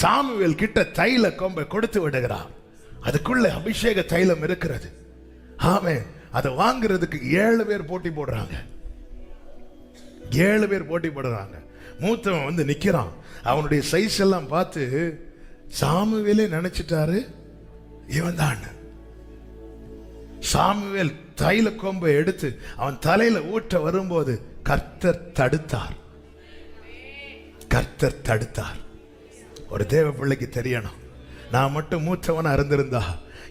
Samuel கிட்ட தைல கொம்பை கொடுத்து விடுகிறார். அதுக்குள்ள அபிஷேக தைலம் இருக்கிறது. ஆமே அதை வாங்குறதுக்கு ஏழு பேர் போட்டி போடுறாங்க. ஏழு பேர் போட்டி போடுறாங்க. மூத்தவன் வந்து நிற்கிறான் அவனுடைய சைஸ் எல்லாம் பார்த்து சாமுவேலே நினைச்சிட்டாரு இவன் தான். சாமுவேல் தைல கொம்பை எடுத்து அவன் தலையில ஊட்ட வரும்போது கர்த்தர் தடுத்தார். கர்த்தர் தடுத்தார். ஒரு தேவ பிள்ளைக்கு தெரியணும். நான் மட்டும் மூத்தவனா இருந்திருந்தா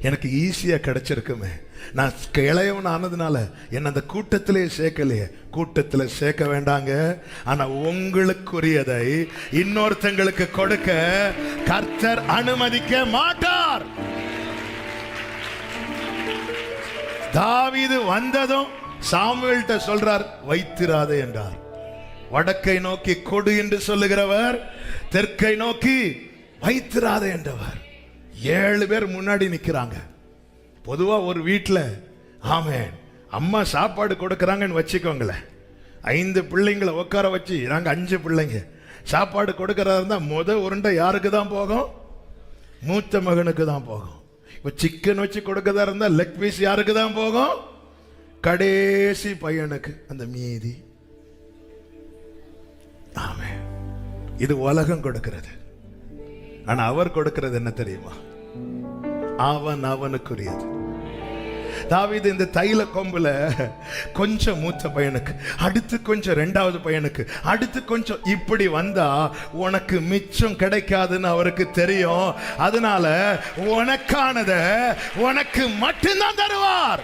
எனக்கு ஈஸியா கிடைச்சிருக்குமே. நான் இளையவன் ஆனதுனால என்னை அந்த கூட்டத்திலே சேர்க்கலையே. கூட்டத்துல சேர்க்க வேண்டாங்க. ஆனா உங்களுக்குரியதை இன்னொருத்தங்களுக்கு கொடுக்க கர்த்தர் அனுமதிக்க மாட்டார். தாவிது வந்ததும் சாமுவேல்கிட்ட சொல்றார் வைத்திராதே என்றார். வடக்கை நோக்கி கொடு என்று சொல்லுகிறவர் தெற்கை நோக்கி வைத்திராதே என்றவர். ஏழு பேர் முன்னாடி நிற்கிறாங்க பொதுவாக ஒரு வீட்டில் ஆமென் அம்மா சாப்பாடு கொடுக்குறாங்கன்னு வச்சுக்கோங்களேன். ஐந்து பிள்ளைங்களை உட்கார வச்சு நாங்கள் அஞ்சு பிள்ளைங்க. சாப்பாடு கொடுக்கறதா இருந்தால் முத உருண்டை யாருக்கு தான் போகும்? மூத்த மகனுக்கு தான் போகும். இப்போ சிக்கன் வச்சு கொடுக்கறதா இருந்தால் லெக் பீஸ் யாருக்கு தான் போகும்? கடைசி பையனுக்கு அந்த மீதி. இது உலகம் கொடுக்கிறது. ஆனா அவர் கொடுக்கிறது என்ன தெரியுமா? அவன் அவனுக்குரியது. தாவீது இந்த தைல கொம்புல கொஞ்சம் மூத்த பையனுக்கு அடுத்து கொஞ்சம் ரெண்டாவது பையனுக்கு அடுத்து கொஞ்சம் இப்படி வந்தா உனக்கு மிச்சம் கிடைக்காதுன்னு அவருக்கு தெரியும். அதனால உனக்கானத உனக்கு மட்டும்தான் தருவார்.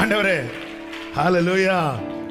ஆண்டவரே லூயா